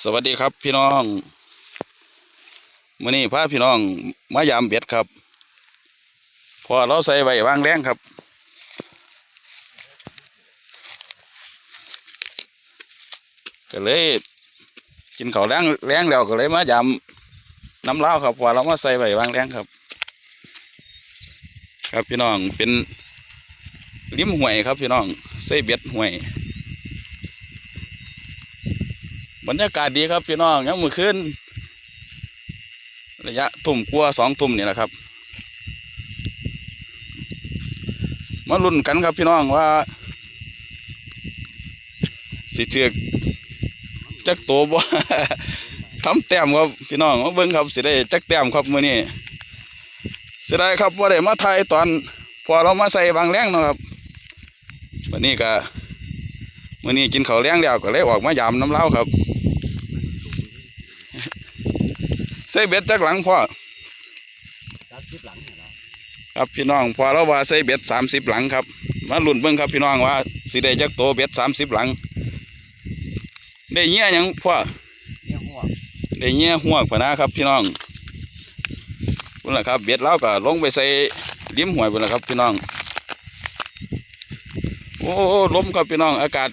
สวัสดีครับพี่น้องมื่อนี้พาพี่น้องมายามเบ็ดครับ พอเราใส่ไว้วางแรงครับ ก็เลยกินเข้าแรงแรงแล้วก็เลยมายามน้ำเล้าครับพอเรามาใส่ไว้วางแรงครับ ครับพี่น้องเป็นริมห้วยครับพี่น้องใส่เบ็ดห้วย บ รรยากาศดีครับพี่น้องยังมือขึ้นระยะทุ่มกลัวสองทุ่มนี่แหละครับ มาลุ้นกันครับพี่น้องว่า สิเถือกจักโตบ่ทำแต้มครับพี่น้องมาเบิ่งครับสิได้จักแต้มครับมื้อนี้สิได้ครับว่าได้มาถ่ายตอนพอเรามาใส่บางแรงนะครับวันนี้ก็มื้อนี้กินข้าวแรงแล้วก็เลยออกมายามน้ำเล้าครับ ใส่เบ็ดจักหลังพ่อตัดคลิปหลังเนี่ยเหรอครับพี่น้องพอเราว่าใส่เบ็ดสามสิบหลังครับมาลุ้นเบิ่งครับพี่น้องว่าสิได้จักโตเบ็ดสามสิบหลัง ได้เงี้ยหยังพ่อเนี่ยหัวได้เงี้ยหัวกพะนะครับพี่น้องพุ่นละครับเบ็ดเราก็ลงไปใส่ริมห้วยพุ่นละครับพี่น้องโอ้ลมครับพี่น้องอากาศ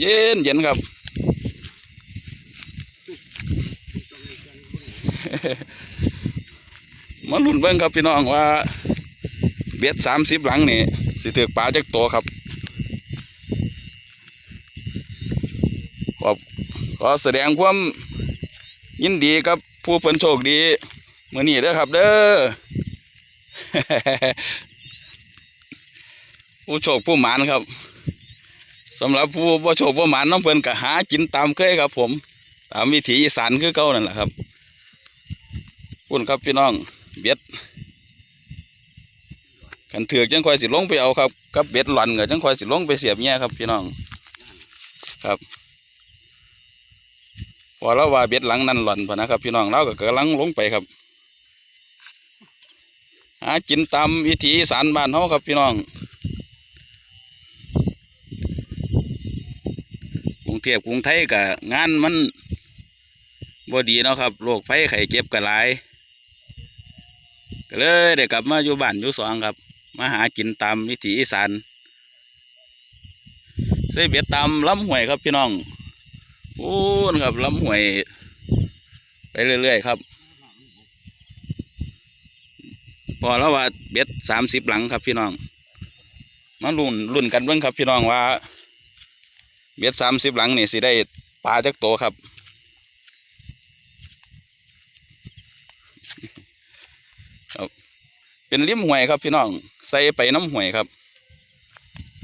เย็นเย็นครับ มาลุ้นเบิ่งครับพี่น้องว่าเบ็ดสามสิบหลังนี่สิถือปลาจักตัวครับขอบขอแสดงความยินดีกับผู้เพิ่นโชคดีมื้อนี้เด้อครับ เด้อผู้โชคผู้หมานครับสำหรับผู้บ่โชคบ่หมานน้องเพิ่นก็หากินตามเคยครับ ผม ตามวิถีอีสานคือเก่านั่นแหละครับ พุ่นครับพี่น้องเบ็ดขันเถือกจังคอยสิลงไปเอาครับกับเบ็ดหล่อนก็จังคอยสิลงไปเสียบแง่ครับพี่น้อง ครับพอเราว่าเบ็ดหลังนั่นหล่อนพะนะครับ พี่น้องเราก็กำลังลงไปครับหากินตามวิถีสานบ้านเฮาครับพี่น้องกรุงเทพกรุงไทยกับงานมันบ่ดีเนาะครับโรคภัยไข้เจ็บก็หลาย ก็เลยได้กลับมาอยู่บ้านอยู่สองครับ มาหากินตามวิถีอีสานใส่เบ็ดตามลำห้วยครับพี่น้องโอ้นครับลำห้วย ไปเรื่อยๆครับ พอแล้วว่าเบ็ดสามสิบหลังครับพี่น้องมาลุ่นลุ่นกันเบิ่งครับพี่น้องว่า เบ็ดสามสิบหลังนี่สิได้ปลาจักโตครับ เป็นริมห้วยครับพี่น้องใส่ไปน้ำห้วยครับ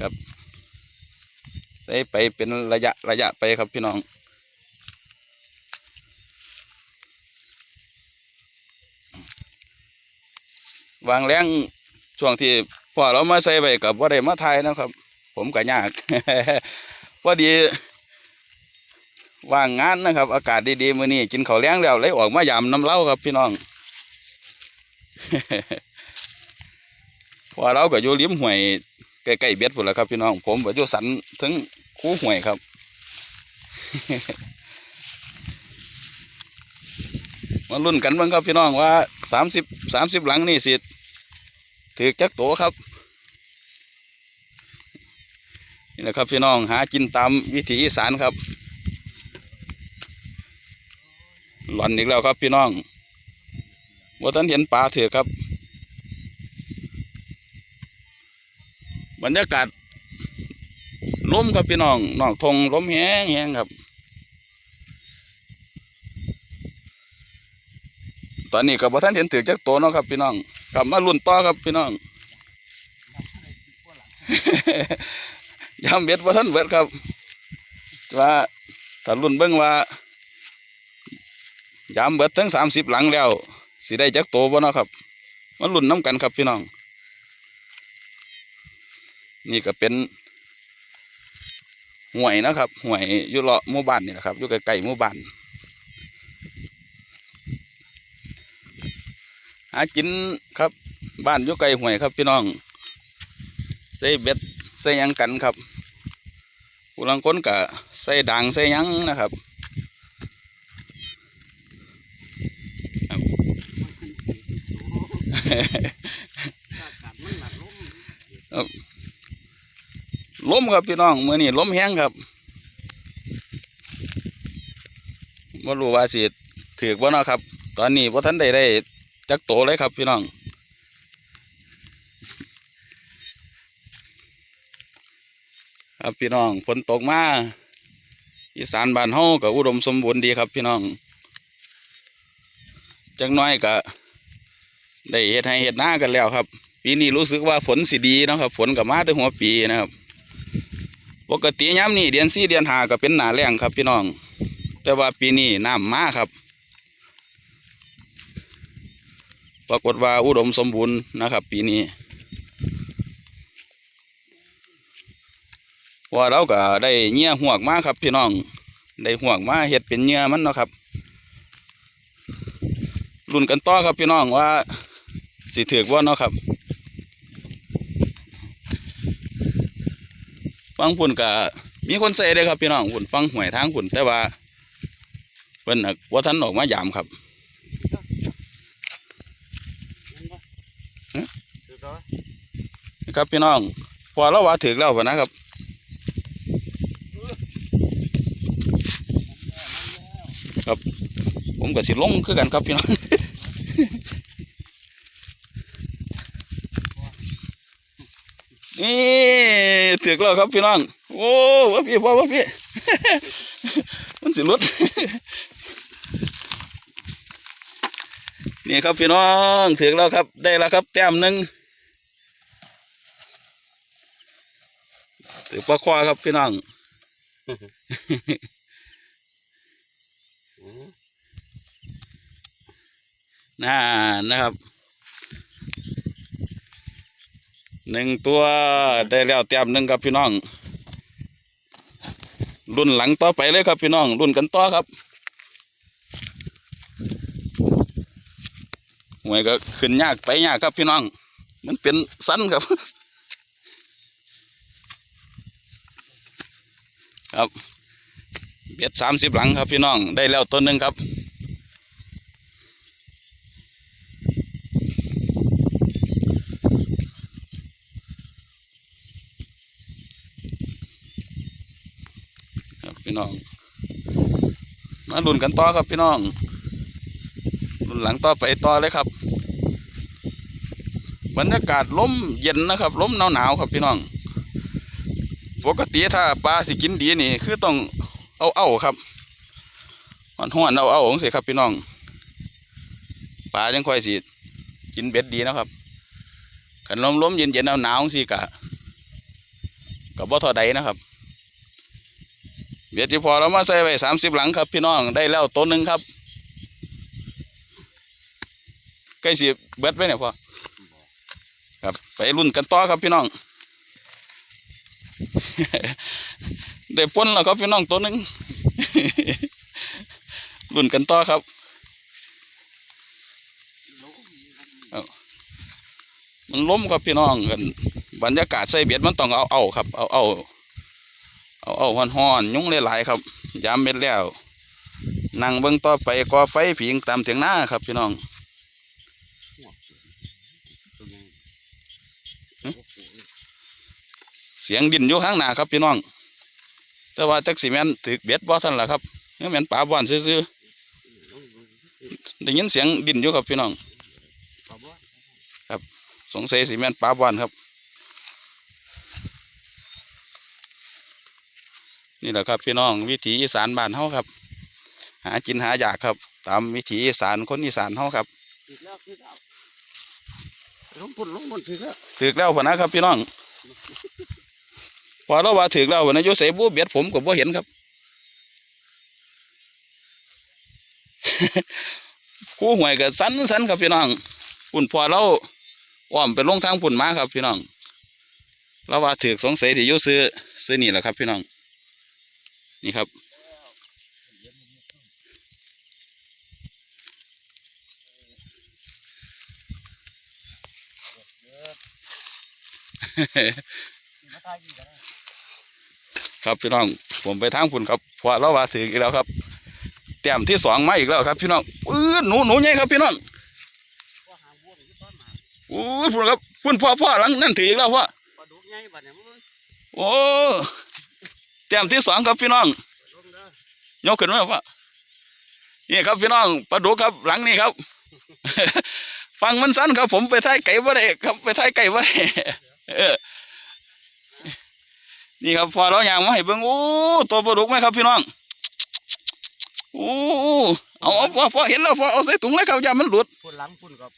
ครับ ใส่ไปเป็นระยะระยะไปครับพี่น้องวางแรงช่วงที่พอเรามาใส่ไปกับว่าได้มาทยนะครับ ผมก็ยากพอดีว่างงานนะครับ อากาศดีๆมื้อนี้กินข้าวแล้งแล้วเลยออกมายามน้ำเล้าครับพี่น้อง พอเราก็อยู่ริมห้วยใกล้ๆเบ็ดพุ่นแหละครับพี่น้อง ผมก็อยู่สันถึงคู่ห้วยครับมาลุ้นกันบ้างครับพี่น้องว่าสามสิบสามสิบหลังนี่สิถือจักโตครับนี่แหละครับพี่น้องหากินตามวิถีอีสานครับ หล่อนอีกแล้วครับพี่น้อง ว่าท่านเห็นปลาเถือครับ บรรยากาศล้มครับพี่น้องนอกทงล้มแห้งแห้งครับ ตอนนี้กับท่านเห็นถือจักโตเนาะครับ พี่น้องกลับมาลุ่นต่อครับพี่น้องยามเบ็ดว่าท่านเบ็ดครับว่าถ้าลุ่นเบิ้งว่ายามเบ็ดทั้งสามสิบหลังแล้ว สิได้จักโตบ่เนาะครับมาลุ่นน้ำกันครับพี่น้อง นี่ก็เป็นห่วยนะครับห่วยยู่เลาะหมู่บ้านนี่แหละครับอยู่ใกล้ๆหมู่บ้านหากินครับบ้านอยู่ไกลห่วยครับพี่น้องใส่เบ็ดใส่ยังกันครับผู้ลังคนกะใส่ด่างใส่ยังนะครับ กัดมันหนัก ล้มครับพี่น้องมื้อนี้ล้มแห้งครับบ่รู้ว่าสิถือบ่เนาะครับ ตอนนี้บ่ทันได้ได้จักโตเลยครับพี่น้องครับพี่น้องฝนตกมาอีสานบ้านเฮาก็อุดมสมบูรณ์ดีครับพี่น้องจังน้อยก็ ได้เฮ็ดให้เฮ็ดหน้ากันแล้วครับ ปีนี้รู้สึกว่าฝนสิดีนะครับ ฝนก็มาแต่หัวปีนะครับปกติยามนี้เดือนสี่เดือนหาก็เป็นหนาแรงครับ พี่น้อง แต่ว่าปีนี้น้ำมาครับ ปรากฏว่าอุดมสมบูรณ์นะครับ ปีนี้ว่าเราก็ได้เงี้ยหวกมาครับ พี่น้อง ได้หวกมาเห็ดเป็นเงี้ยมันเนาะครับรุ่นกันต่อครับพี่น้องว่า สิถือว่าเนาะครับฟังพุ่นก็มีคนใส่เลยครับพี่น้องพุ่นฟังหวยทางพุ่นแต่ว่าเพิ่นน่ะว่าท่านออกมายามครับนั่นปะคือเขาครับพี่น้อง พอเราว่าถึกแล้วพะนะครับครับ ผมก็สิลงคือกันครับพี่น้อง นี่ถึกแล้วครับพี่น้อง โอ้ว่าพี่พ่อว่าพี่ มันสิหลุดนี่ครับพี่น้องถึกแล้วครับ ได้แล้วครับ แต้มหนึ่งถือปลาควาครับพี่น้องอืมน่านะครับ หนึ่งตัวได้แล้วเตรียมหนึ่งครับพี่น้องรุ่นหลังต่อไปเลยครับพี่น้องรุ่นกันต่อครับหวยก็ขึ้นยากไปยากครับพี่น้อง มันเป็นสั้นครับ ครับเบียดสามสิบหลังครับพี่น้องได้แล้วตัวหนึ่งครับ พี่น้อง มาลุ้นกันต่อครับพี่น้องลุ้นหลังต่อไปต่อเลยครับ บรรยากาศลมเย็นนะครับลมหนาวหนาวๆครับพี่น้อง ปกติถ้าปลาสิกินดีนี่ คือต้องเอาเอาครับหอนหอนเอาเอาของสิครับพี่น้องปลาจังค่อยสิกินเบ็ดดีนะครับขันลมลมเย็นเย็นเอาหนาวๆสิกะกับบ่เทอใดนะครับ เบียดที่พอเรามาใส่ไว้สามสิบหลังครับ พี่น้องได้แล้วตัวหนึ่งครับใกล้สิเบิดไปเนี่ยพอครับไปรุ่นกันต่อครับพี่น้อง ได้ปนแล้วครับพี่น้องตัวหนึ่งรุ่นกันต่อครับมันล้มครับพี่น้องกันบรรยากาศใส่เบียดมันต้องเอาเอาครับ เอาเอา เอาเอาหอนหอนๆยุงหลายๆครับยามเม็ดแล้วนั่งเบิ่งต่อไปก่อไฟผิงตามเถียงหน้าครับ พี่น้องเสียงดินอยู่ข้างหน้าครับพี่น้อง แต่ว่าจักสีแมนถือเบ็ดบ่ท่านล่ะครับนี่แมนป่าบ้านซื่อๆได้ยินเสียงดินอยู่ครับพี่น้องปลาบ่สงสัยสีแมนป่าบ้านครับ นี่แหละครับพี่น้องวิถีอีสานบ้านเฮาครับ หากินหาอยากครับ ตามวิถีอีสานคนอีสานเฮาครับติดแล้วติดแล้วลงพุ่นลงพุ่นติดแล้วถือแล้วพะนะครับ พี่น้องพอเราว่าถือแล้วพะนะโยเสบูเบียดผมก็บ่เห็นครับคู่หวยก็สันสันครับพี่น้องปุ่นพอเราอ้อมไปลงทางปุ่นมาครับ พี่น้องเราว่าถือสงสัยที่อยุซื้อซื้อนี่แหละครับ พี่น้อง นี่ครับมาตายอีกแล้วครับพี่น้อง ผมไปทางปุ่นครับพอเราว่าถืออีกแล้วครับแต้มที่สองมาอีกแล้วครับ พี่น้องปื้อหนูหนูใหญ่ครับพี่น้องก็หาวัวไปที่ต้นมาอู้ยพุ่นครับพุ่นพ่อพ่อหลังนั่นถืออีกแล้วพ่อปลาดุกใหญ่บัดเนี่ยมึงโอ้ แต้มที่สองครับพี่น้องลงเด้อยกขึ้นมาพ่อนี่ครับพี่น้องปลาดุกครับหลังนี่ครับ ฟังมันสั้นครับ ผมไปท้ายไก่บ่ได้ครับไปท้ายไก่บ่ได้เออนี่ครับพอเราอย่างมาให้เบิ่งโอ้ตัวปลาดุกไหมครับพี่น้องโอ้เอาเอาพอพอเห็นแล้วพอเอาใส่ถุงเลยครับอย่ามันหลุดพุ่นหลังพุ่นกับ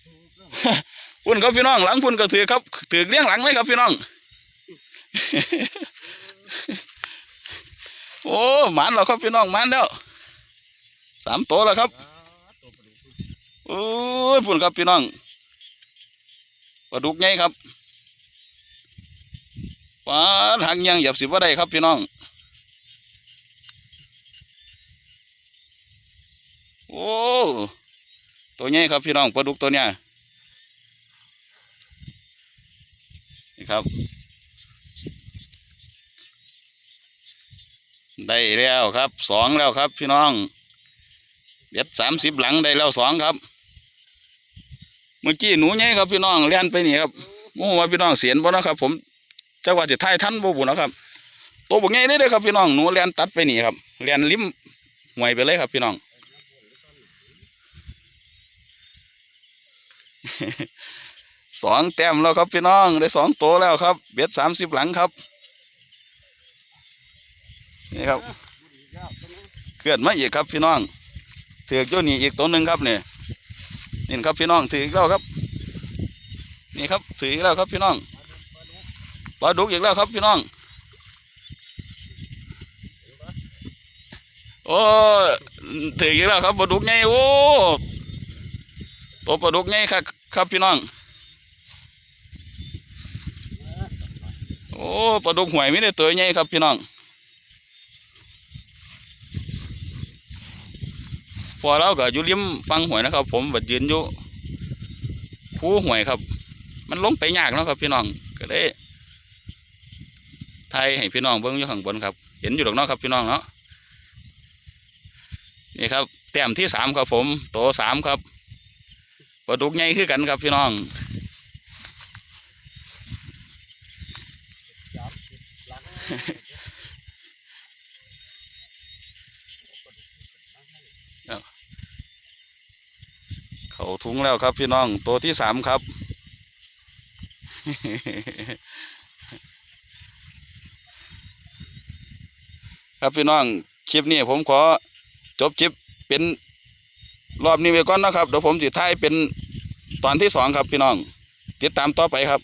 พุ่นครับพี่น้องหลังพุ่นก็ถือครับถือเลี้ยงหลังเลยครับพี่น้องโอ้หมันแล้วครับพี่น้องหมันแล้วสามตัวแล้วครับโอ้ยพุ่นครับพี่น้องปลาดุกใหญ่ครับปลาหางยังหยับสิบว่าได้ครับพี่น้อง โอ้ตัวใหญ่ครับพี่น้องปลาดุกตัวเนี้ยนี่ครับ ได้แล้วครับสองแล้วครับ พี่น้องเบ็ดสามสิบหลังได้แล้วสองครับ เมื่อกี้หนูใหญ่ครับพี่น้องเลี้ยนไปนี่ครับโอ้ว่าพี่น้องเสียนบ่นะครับ ผมจักว่าจะทายทันบ่บุนะครับตัวบกใหญ่เลยเด้อครับพี่น้องหนูเลี้ยนตัดไปนี่ครับเลี้ยนลิ้มห่วยไปเลยครับ พี่น้องสองแต้มแล้วครับพี่น้องได้สองตัวแล้วครับ เบ็ดสามสิบหลังครับ นี่ครับเกิดมาอีกครับพี่น้องถือกโยนี่อีกตัวหนึ่งครับเนี่ยนี่ครับพี่น้องถืออีกแล้วครับ นี่ครับถืออีกแล้วครับพี่น้องปลาดุกอีกแล้วครับพี่น้อง โอ้ถืออีกแล้วครับปลาดุกใหญ่โอ้ตัวปลาดุกใหญ่ครับครับพี่น้อง โอ้ปลาดุกหวยไม่ได้ตัวใหญ่ครับพี่น้อง พอเราก็อยู่ริมฟังหวยนะครับ ผมบัดยืนอยู่ภูหวยครับ มันลงไปยากนะครับ พี่น้องก็เลยไทยให้พี่น้องเบิ้งอยู่ข้างบนครับ เห็นอยู่ดอกนาะครับ พี่น้องเนาะนี่ครับแต้มที่สามครับ ผมโตสามครับปลาดุกใหญ่คือกันครับ พี่น้อง สามสิบหลัง เขาถุงแล้วครับพี่น้องตัวที่สามครับ ครับพี่น้องคลิปนี้ผมขอจบคลิปเป็นรอบนี้ไว้ก่อนนะครับเดี๋ยวผมจะท้ายเป็นตอนที่สองครับพี่น้อง ติดตามต่อไปครับ